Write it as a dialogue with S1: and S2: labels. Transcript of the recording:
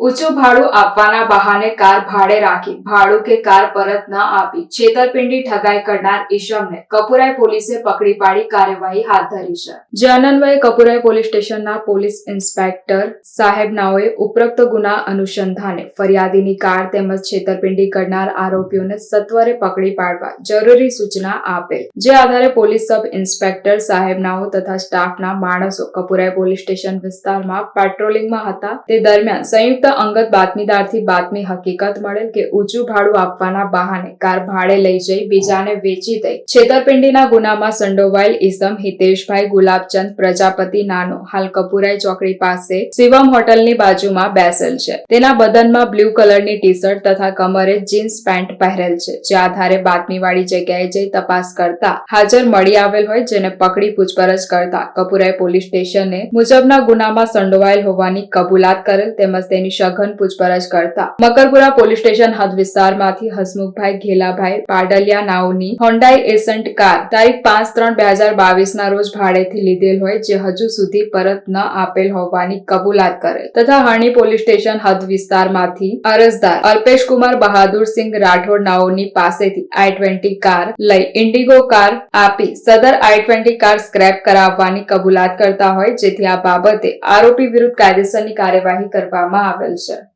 S1: ઊંચું ભાડું આપવાના બહાને કાર ભાડે રાખી, ભાડું કે કાર પરત ન આપી. છેતરપિંડી ઠગાઈ કરનાર ઈશમને કપુરાઈ પોલીસે પકડી પાડી કાર્યવાહી હાથ ધરી છે. જે અનન્વયે પોલીસ સ્ટેશનના પોલીસ ઇન્સ્પેક્ટર સાહેબ નાઓએ ઉપરોક્ત ગુના અનુસંધાને ફરિયાદીની કાર તેમજ છેતરપિંડી કરનાર આરોપીઓને સત્વરે પકડી પાડવા જરૂરી સૂચના આપેલ. જે આધારે પોલીસ સબ ઇન્સ્પેક્ટર સાહેબ નાઓ તથા સ્ટાફના માણસો કપુરાઈ પોલીસ સ્ટેશન વિસ્તારમાં પેટ્રોલિંગમાં હતા. તે દરમિયાન સંયુક્ત અંગત બાતમીદારથી બાતમી હકીકત મળેલ કે ઊંચું ભાડું આપવાના બહાને કાર ભાડે લઈ જઈ, બીજાને વેચી દઈ. છેતરપિંડીના ગુનામાં સંડોવાયેલ ઇસમ હિતેશભાઈ ગુલાબચંદ પ્રજાપતિ નાનો. હાલ કપુરાઈ ચોકડી પાસે શિવમ હોટલની બાજુમાં બેસેલ છે. તેના બદનમાં બ્લુ કલરની ટી શર્ટ તથા કમરે જીન્સ પેન્ટ પહેરેલ છે. જે આધારે બાતમીવાળી જગ્યાએ જઈ તપાસ કરતા હાજર મળી આવેલ હોય જેને પકડી પૂછપરછ કરતા કપુરાઈ પોલીસ સ્ટેશને મુજબના ગુનામાં સંડોવાયેલ હોવાની કબૂલાત કરેલ તેમજ તેની સઘન પૂછપરછ કરતા મકરપુરા પોલીસ સ્ટેશન હદ વિસ્તારમાંથી હસમુખભાઈ ઘેલાભાઈ પાડલિયા નાઓની હોન્ડાઈ એસન્ટ કાર તારીખ પાંચ ત્રણ બે હજાર બાવીસ ના રોજ ભાડેથી લીધેલ હોય જે હજુ સુધી પરત ન આપેલ હોવાની કબૂલાત કરે તથા હરણી પોલીસ સ્ટેશન હદ વિસ્તારમાંથી અરજદાર અલ્પેશ કુમાર બહાદુરસિંહ રાઠોડ નાઓની પાસેથી આઈ ટ્વેન્ટી કાર લઈ ઇન્ડિગો કાર આપી સદર આઈ ટ્વેન્ટી કાર સ્ક્રેપ કરાવવાની કબૂલાત કરતા હોય જેથી આ બાબતે આરોપી વિરુદ્ધ કાયદેસરની કાર્યવાહી કરવામાં આવેલ છે